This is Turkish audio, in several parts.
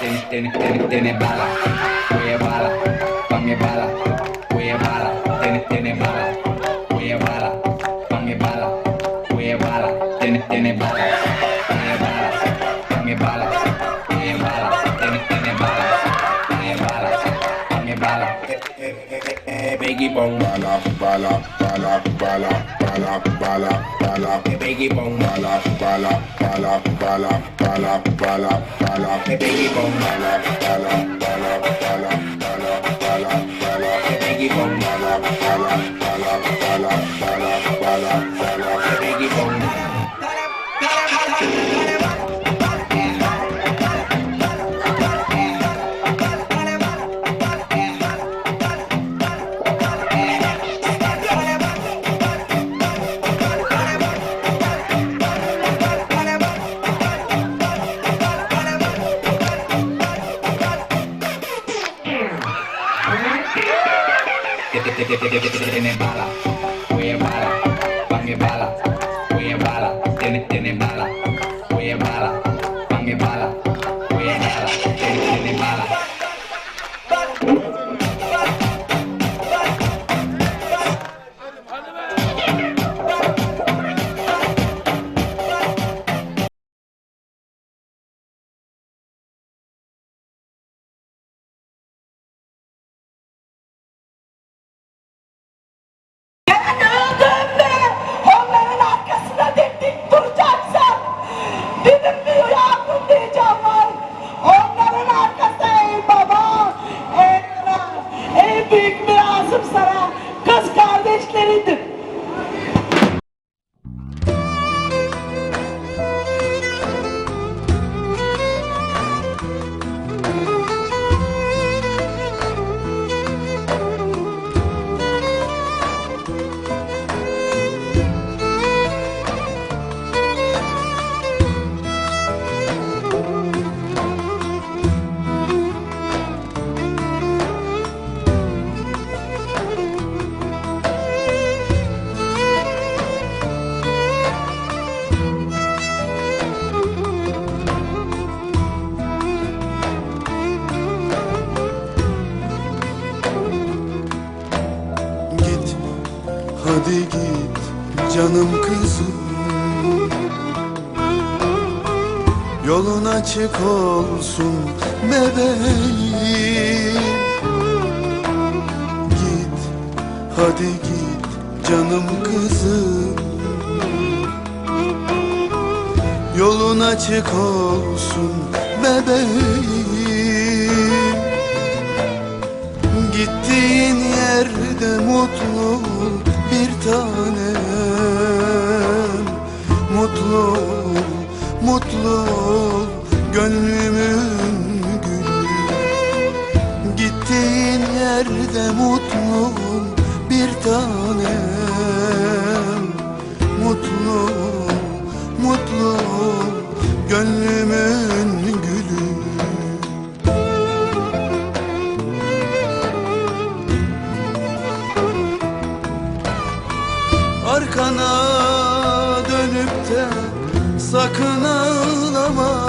tiene, tiene, tiene, tiene bala, oye bala, pa' mi bala, Biggie Bong, bala, bala, bala, bala, bala, bala, bala, Biggie Bong, bala, bala, bala, bala, bala, bala, bala, Biggie Bong, bala, bala, bala, bala, bala, bala, Biggie Bong, bala, bala, bala, bala, Impala. Canım kızım. Yolun açık olsun bebeğim. Git hadi git canım kızım. Yolun açık olsun bebeğim. Gittiğin yerde mutlu bir tanem Mutlu mutlu gönlümün gülü. Gittiğin yerde mutlu bir tanem mutlu de sakın ağlama.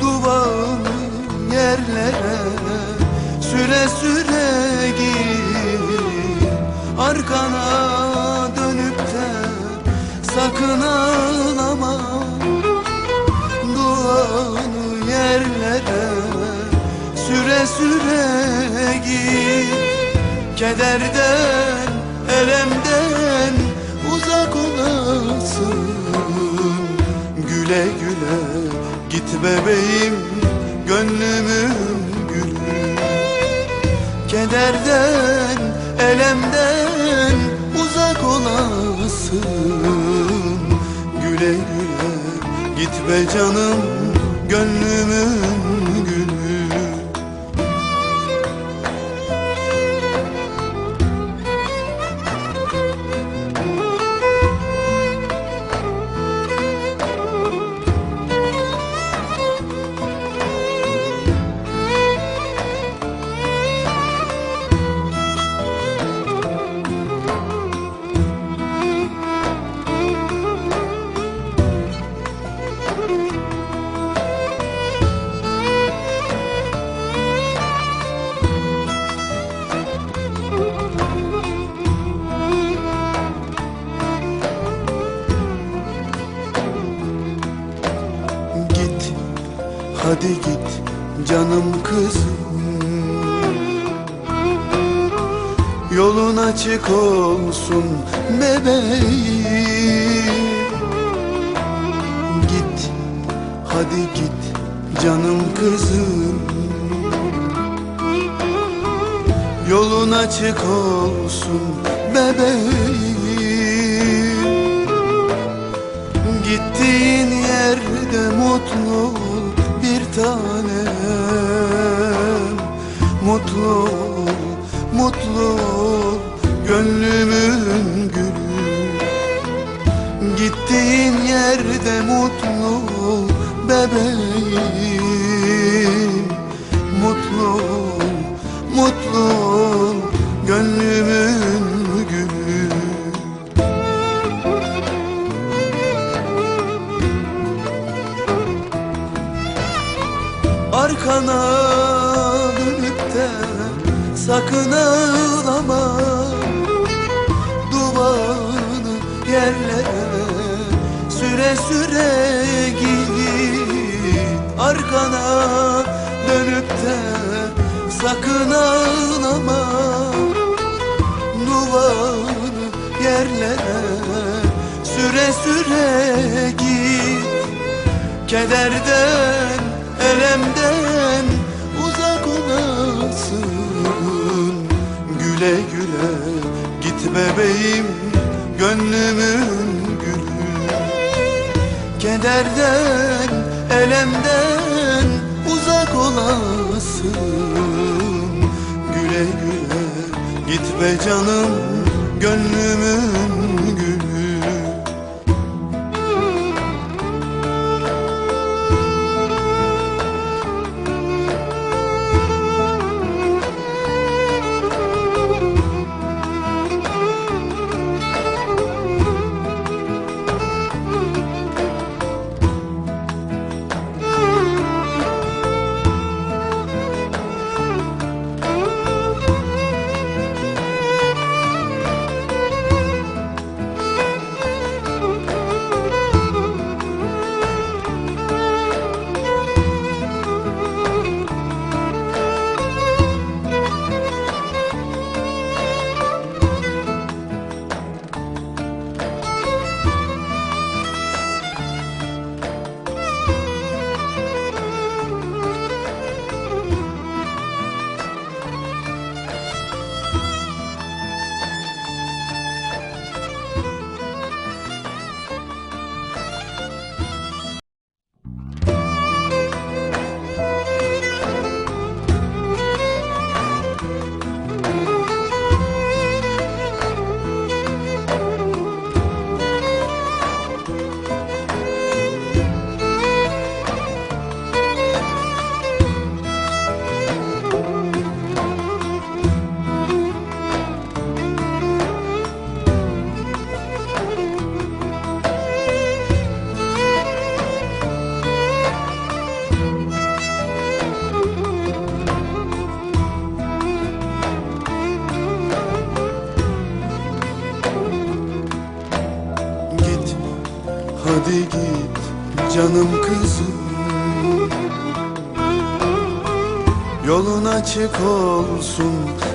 Duvağını yerlere süre süre gir. Arkana dönüp de sakın ağlama. Duanı yerlere süre süre git Kederden, elemden Güle güle git bebeğim gönlümün gülü Kederden, elemden uzak olasın. Güle güle git be canım gönlümün gülü canım kızım. Yolun açık olsun bebeğim. Git hadi git canım kızım. Yolun açık olsun bebeğim. Gittiğin yerde mutlu ol tanem Mutlu mutlu gönlümün gülü. Gittiğin yerde mutlu bebeğim. Mutlu mutlu ol gönlümün süre süre git Arkana dönüp de sakın ağlama. Duvarını yerlere süre süre git. Kederden, elemden uzak olasın. Güle güle git bebeğim gönlümün Kederden, elemden uzak olasın? Güle güle git be canım gönlümün gülü hadi git canım kızım. Yolun açık olsun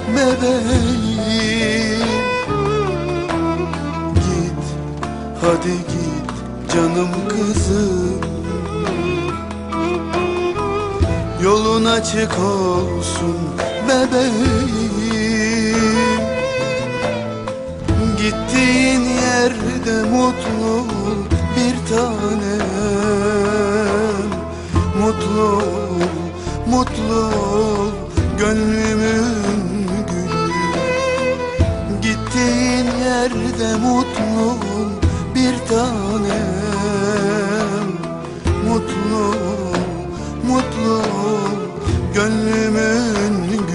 bebeğim. Git hadi git canım kızım. Yolun açık olsun bebeğim. Gittiğin yerde mutlu ol bir tanem. Mutlu mutlu ol gönlümün gülü Gittiğin yerde mutlu ol bir tanem. Mutlu mutlu ol gönlümün gülü